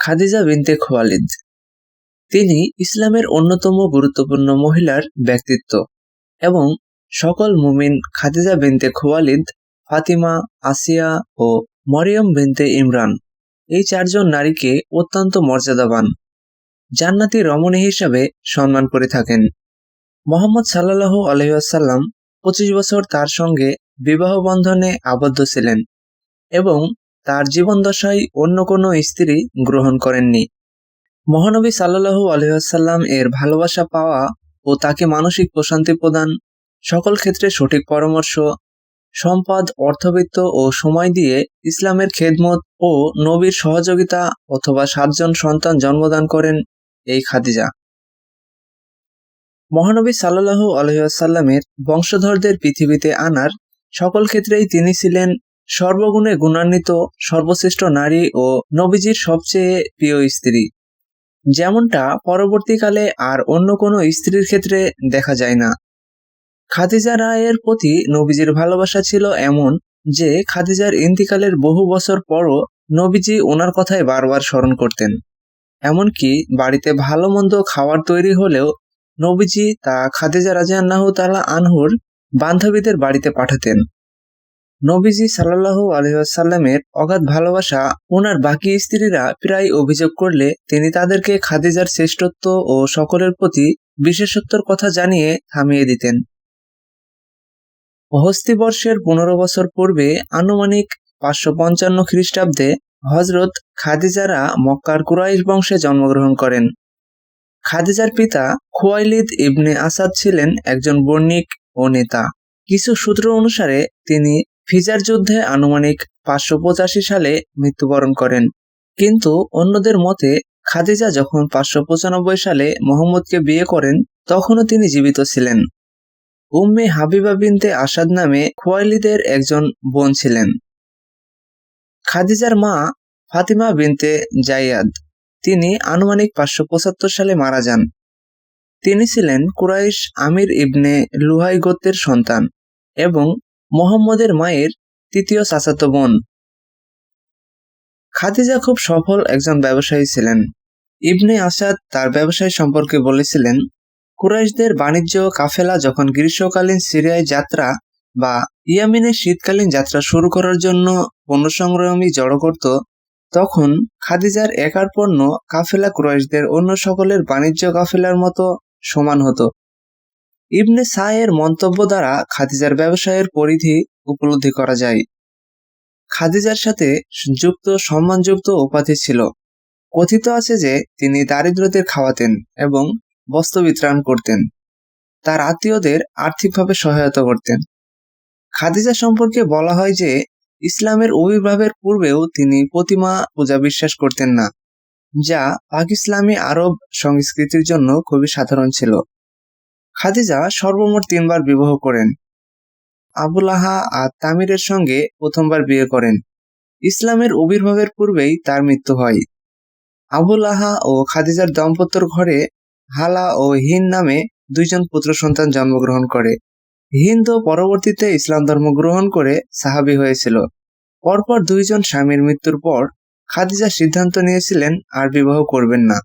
খাদিজা বিনতে খোয়ালিদ। তিনি ইসলামের অন্যতম গুরুত্বপূর্ণ মহিলার ব্যক্তিত্ব এবং সকল মুমিন খাদিজা বিনতে খোয়ালিদ, ফাতিমা, আসিয়া ও মরিয়ম বিনতে ইমরান এই চারজন নারীকে অত্যন্ত মর্যাদাবান। জান্নাতি রমণী হিসাবে সম্মান করে থাকেন। মোহাম্মদ সাল্লাহ আলহাসাল্লাম পঁচিশ বছর তার সঙ্গে বিবাহ বন্ধনে আবদ্ধ ছিলেন এবং তার জীবনদশায় অন্য কোনো স্ত্রী গ্রহণ করেননি। মহানবী সাল্লাহু আলহাসাল্লাম এর ভালোবাসা পাওয়া ও তাকে মানসিক প্রশান্তি প্রদান, সকল ক্ষেত্রে সঠিক পরামর্শ, সম্পদ, অর্থবিত্ত ও সময় দিয়ে ইসলামের খেদমত ও নবীর সহযোগিতা অথবা সাতজন সন্তান জন্মদান করেন এই খাদিজা। মহানবী সাল্লাহু আলহাসাল্লামের বংশধরদের পৃথিবীতে আনার সকল ক্ষেত্রেই তিনি ছিলেন সর্বগুণে গুণান্বিত সর্বশ্রেষ্ঠ নারী ও নবীজির সবচেয়ে প্রিয় স্ত্রী। যেমনটা পরবর্তীকালে আর অন্য কোনো স্ত্রীর ক্ষেত্রে দেখা যায় না। খাদিজা রায়ের প্রতি নবীজির ভালোবাসা ছিল এমন যে খাদিজার ইন্তিকালের বহু বছর পরও নবীজি ওনার কথায় বারবার স্মরণ করতেন। এমনকি বাড়িতে ভালো মন্দ খাবার তৈরি হলেও নবীজি তা খাদিজা রাজিয়ান্নাহু তালা আনহুর বান্ধবীদের বাড়িতে পাঠাতেন। নবীজি সাল্লাহু আলহাসাল্লামের অগাধ ভালোবাসা ওনার বাকি স্ত্রীরা প্রায় অভিযোগ করলে তিনি তাদেরকে খাদিজার শ্রেষ্ঠত্ব ও সকলের প্রতি বিশেষত্বর কথা জানিয়ে থামিয়ে দিতেন। হস্তিবর্ষের পনেরো বছর পূর্বে আনুমানিক পাঁচশো পঞ্চান্ন খ্রিস্টাব্দে হজরত খাদিজারা মক্কার কুরাইশ বংশে জন্মগ্রহণ করেন। খাদিজার পিতা খোয়াইলিদ ইবনে আসাদ ছিলেন একজন বর্ণিক ও নেতা। কিছু সূত্র অনুসারে তিনি ফিজার যুদ্ধে আনুমানিক পাঁচশো পঁচাশি সালে মৃত্যুবরণ করেন। কিন্তু অন্যদের মতে, খাদিজা যখন পাঁচশো পঁচানব্বই সালে মোহাম্মদকে বিয়ে করেন, তখনও তিনি জীবিত ছিলেন। উম্মে হাবিবা বিনতে আসাদ নামে খোয়াইলিদের একজন বোন ছিলেন। খাদিজার মা ফাতিমা বিনতে জাইয়াদ। তিনি আনুমানিক পাঁচশো পঁচাত্তর সালে মারা যান। তিনি ছিলেন কুরাইশ আমির ইবনে লুহাই গোত্রের সন্তান এবং মোহাম্মদের মায়ের তৃতীয় চাচাতো বোন। খাদিজা খুব সফল একজন ব্যবসায়ী ছিলেন। ইবনে আসাদ তার ব্যবসায় সম্পর্কে বলেছিলেন, কুরাইশদের বাণিজ্য কাফেলা যখন গ্রীষ্মকালীন সিরিয়ায় যাত্রা বা ইয়ামিনের শীতকালীন যাত্রা শুরু করার জন্য পণ্য সংগ্রামী জড়ো করত, তখন খাদিজার একার পণ্য কাফেলা কুরাইশদের অন্য সকলের বাণিজ্য কাফেলার মতো সমান হতো। ইবনে সায়ের মন্তব্য দ্বারা খাদিজার ব্যবসায়ের পরিধি উপলব্ধি করা যায়। খাদিজার সাথে যুক্ত, সম্মানযুক্ত উপাধি ছিল। কথিত আছে যে, তিনি দারিদ্রদের খাওয়াতেন এবং বস্ত্র বিতরণ করতেন। তার আত্মীয়দের আর্থিকভাবে সহায়তা করতেন। খাদিজা সম্পর্কে বলা হয় যে, ইসলামের অভিভাবের পূর্বেও তিনি প্রতিমা পূজা বিশ্বাস করতেন না, যা পাক ইসলামী আরব সংস্কৃতির জন্য খুবই সাধারণ ছিল। খাদিজা সর্বমোট তিনবার বিবাহ করেন। আবুলাহা আর তামিরের সঙ্গে প্রথমবার বিয়ে করেন। ইসলামের আবির্ভাবের পূর্বেই তার মৃত্যু হয়। আবুলাহা ও খাদিজার দম্পত্যর ঘরে হালা ও হিন নামে দুইজন পুত্র সন্তান জন্মগ্রহণ করে। হিন্দ পরবর্তীতে ইসলাম ধর্ম গ্রহণ করে সাহাবি হয়েছিল। পরপর দুইজন স্বামীর মৃত্যুর পর খাদিজা সিদ্ধান্ত নিয়েছিলেন আর বিবাহ করবেন না।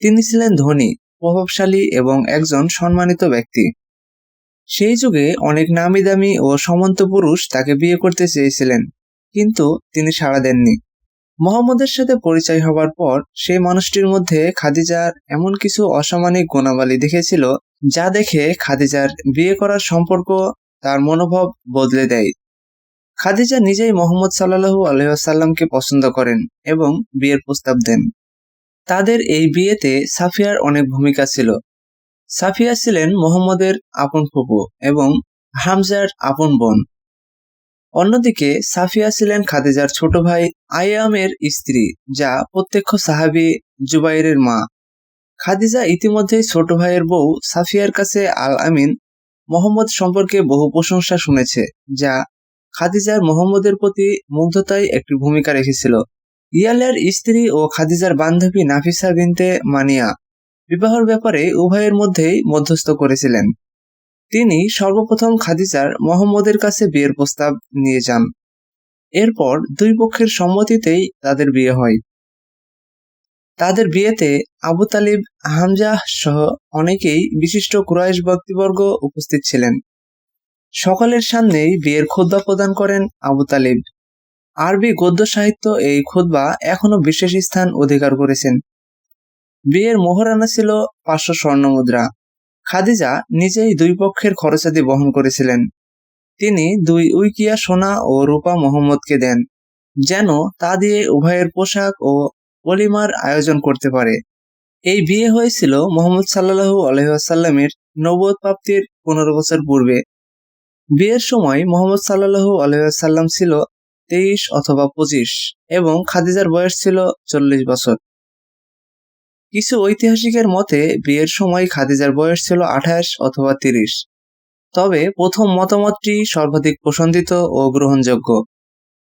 তিনি ছিলেন ধনী। প্রভাবশালী এবং একজন সম্মানিত ব্যক্তি। সেই যুগে অনেক নামি দামি ও সমন্ত পুরুষ তাকে বিয়ে করতে চেয়েছিলেন, কিন্তু তিনি সাড়া দেননি। মোহাম্মদের সাথে পরিচয় হবার পর সেই মানুষটির মধ্যে খাদিজার এমন কিছু অসামানিক গুণাবলী দেখেছিল, যা দেখে খাদিজার বিয়ে করার সম্পর্ক তার মনোভাব বদলে দেয়। খাদিজা নিজেই মোহাম্মদ সাল্লাহু আলহাসাল্লামকে পছন্দ করেন এবং বিয়ের প্রস্তাব দেন। তাদের এই বিয়েতে সাফিয়ার অনেক ভূমিকা ছিল। সাফিয়া ছিলেন মোহাম্মদের আপন ফুপু এবং হামজার আপন বোন। অন্যদিকে সাফিয়া ছিলেন খাদিজার ছোট ভাই আয়ামের স্ত্রী, যা প্রত্যক্ষ সাহাবি জুবাইরের মা। খাদিজা ইতিমধ্যেই ছোট ভাইয়ের বউ সাফিয়ার কাছে আল আমিন মোহাম্মদ সম্পর্কে বহু প্রশংসা শুনেছে, যা খাদিজার মোহাম্মদের প্রতি মুগ্ধতায় একটি ভূমিকা রেখেছিল। ইয়ালের স্ত্রী ও খাদিজার বান্ধবী নাফিসা বিনতে মানিয়া বিবাহর ব্যাপারে উভয়ের মধ্যেই মধ্যস্থ করেছিলেন। তিনি সর্বপ্রথম খাদিজার মোহাম্মদের কাছে বিয়ের প্রস্তাব নিয়ে যান। এরপর দুই পক্ষের সম্মতিতেই তাদের বিয়ে হয়। তাদের বিয়েতে আবু তালিব, হামজা সহ অনেকেই বিশিষ্ট কুরাইশ ব্যক্তিবর্গ উপস্থিত ছিলেন। সকলের সামনেই বিয়ের খুদ্া প্রদান করেন আবু তালিব। আরবি গদ্য সাহিত্য এই খুদ্া এখনও বিশেষ স্থান অধিকার করেছেন। বিয়ের মোহরানা ছিল পাঁচশো স্বর্ণ মুদ্রা। খাদিজা নিজেই দুই পক্ষের খরচাদি বহন করেছিলেন। তিনি দুই উইকিয়া সোনা ও রূপা মোহাম্মদকে দেন, যেন তা দিয়ে উভয়ের পোশাক ও পলিমার আয়োজন করতে পারে। এই বিয়ে হয়েছিল মোহাম্মদ সাল্লাহু আলহাসাল্লামের নবদ প্রাপ্তির পনেরো বছর পূর্বে। বিয়ের সময় মোহাম্মদ সাল্লাহু আলহাসাল্লাম ছিল তেইশ অথবা পঁচিশ এবং খাদিজার বয়স ছিল চল্লিশ বছর। কিছু ঐতিহাসিকের মতে, বিয়ের সময় খাদিজার বয়স ছিল আঠাশ অথবা তিরিশ। তবে প্রথম মতামতটি সর্বাধিক প্রসন্দিত ও গ্রহণযোগ্য।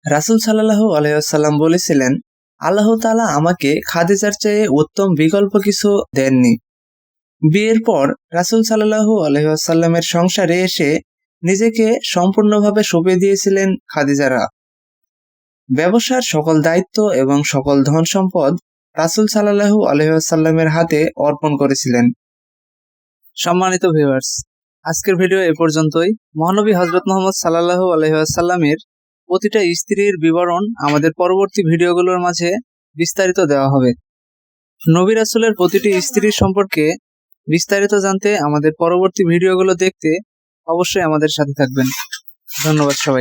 রাসুল সাল্লাহু আলহাম বলেছিলেন, আল্লাহ তালা আমাকে খাদিজার চেয়ে উত্তম বিকল্প কিছু দেননি। বিয়ের পর রাসুল সাল্লাহু আলহামের সংসারে এসে নিজেকে সম্পূর্ণভাবে সঁপে দিয়েছিলেন খাদিজারা। ব্যবসার সকল দায়িত্ব এবং সকল ধন সম্পদ রাসুল সাল্লাহু আলহামের হাতে অর্পণ করেছিলেন। সম্মানিত ভিউয়ার্স আজকের ভিডিও এ পর্যন্তই। মহানবী হজরত মোহাম্মদ সাল্লাহু আলহামের প্রতিটা স্ত্রীর বিবরণ আমাদের পরবর্তী ভিডিওগুলোর মাঝে বিস্তারিত দেওয়া হবে। নবী রাসুলের প্রতিটি স্ত্রীর সম্পর্কে বিস্তারিত জানতে আমাদের পরবর্তী ভিডিওগুলো দেখতে অবশ্যই আমাদের সাথে থাকবেন। ধন্যবাদ সবাই